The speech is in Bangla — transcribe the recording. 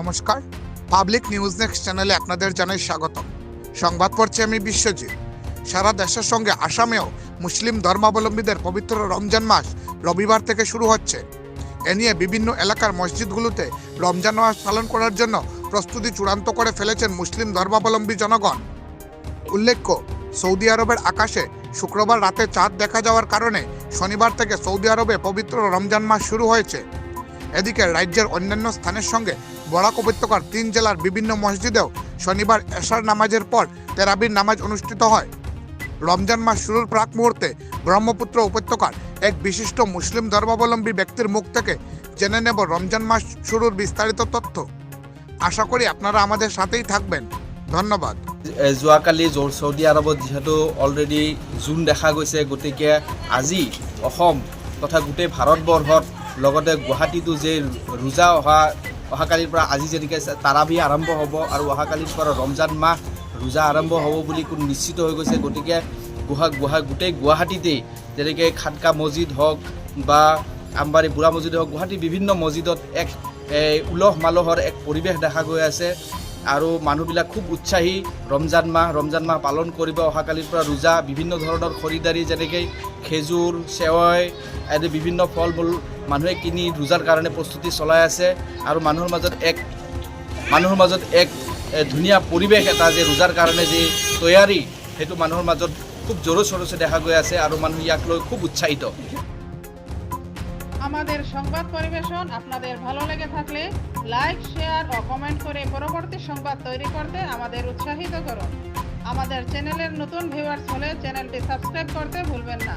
নমস্কার। পাবলিক নিউজ নেক্সট চ্যানেলে আপনাদের জানাই স্বাগত। সংবাদ পড়ছি আমি বিশ্বজিৎ। সারা দেশের সঙ্গে আসামেও মুসলিম ধর্মাবলম্বীদের পবিত্র রমজান মাস রবিবার থেকে শুরু হচ্ছে। এ নিয়ে বিভিন্ন এলাকার মসজিদগুলোতে রমজান মাস পালন করার জন্য প্রস্তুতি চূড়ান্ত করে ফেলেছেন মুসলিম ধর্মাবলম্বী জনগণ। উল্লেখ্য, সৌদি আরবের আকাশে শুক্রবার রাতে চাঁদ দেখা যাওয়ার কারণে শনিবার থেকে সৌদি আরবে পবিত্র রমজান মাস শুরু হয়েছে। এদিকে রাজ্যের অন্যান্য স্থানের সঙ্গে বরাক উপত্যকার তিন জেলার বিভিন্ন মসজিদেও শনিবার এশার নামাজের পর তেরাবির নামাজ অনুষ্ঠিত হয়। রমজান মাস শুরুর প্রাক মুহূর্তে ব্রহ্মপুত্র উপত্যকার এক বিশিষ্ট মুসলিম ধর্মাবলম্বী ব্যক্তির মুখ থেকে জেনে নেব রমজান মাস শুরুর বিস্তারিত তথ্য। আশা করি আপনারা আমাদের সাথেই থাকবেন। ধন্যবাদ। যোৱাকালি চৌদি আৰবত যিহেতু অলৰেডি জুন দেখা গৈছে, গতিকে আজি অসম তথা গোটেই ভাৰতবৰ্ষত লগতে গুৱাহাটীতো যে ৰোজা অহা অহাকালিৰ পৰা আজি যেনেকৈ তাৰাবি আৰম্ভ হ'ব আৰু অহাকালিৰ পৰা ৰমজান মাহ ৰোজা আৰম্ভ হ'ব বুলি কোনো নিশ্চিত হৈ গৈছে, গতিকে গুহা গুহা গোটেই গুৱাহাটীতেই যেনেকৈ খাটকা মছজিদ হওক বা আমবাৰী বুঢ়া মছজিদ হওক, গুৱাহাটীৰ বিভিন্ন মছজিদত এক উলহ মালহৰ এক পৰিৱেশ দেখা গৈ আছে আৰু মানুহবিলাক খুব উৎসাহী ৰমজান মাহ ৰমজান মাহ পালন কৰিব, অহাকালিৰ পৰা ৰোজা, বিভিন্ন ধৰণৰ খৰিদাৰী যেনেকৈ খেজুৰ, চেৱৈ, আদি বিভিন্ন ফল মূল মানুহে কিনি ৰোজাৰ কাৰণে প্ৰস্তুতি চলাই আছে আৰু মানুহৰ মাজত এক মানুহৰ মাজত এক ধুনীয়া পৰিৱেশ এটা যে ৰোজাৰ কাৰণে যে তৈয়াৰী, সেইটো মানুহৰ মাজত খুব জোৰো চৰোচে দেখা গৈ আছে আৰু মানুহ ইয়াক লৈ খুব উৎসাহিত। আমাদের সংবাদ পরিবেশন আপনাদের ভালো লেগে থাকলে লাইক, শেয়ার ও কমেন্ট করে পরবর্তী সংবাদ তৈরি করতে আমাদের উৎসাহিত করুন। আমাদের চ্যানেলের নতুন ভিউয়ার্স হলে চ্যানেলটি সাবস্ক্রাইব করতে ভুলবেন না।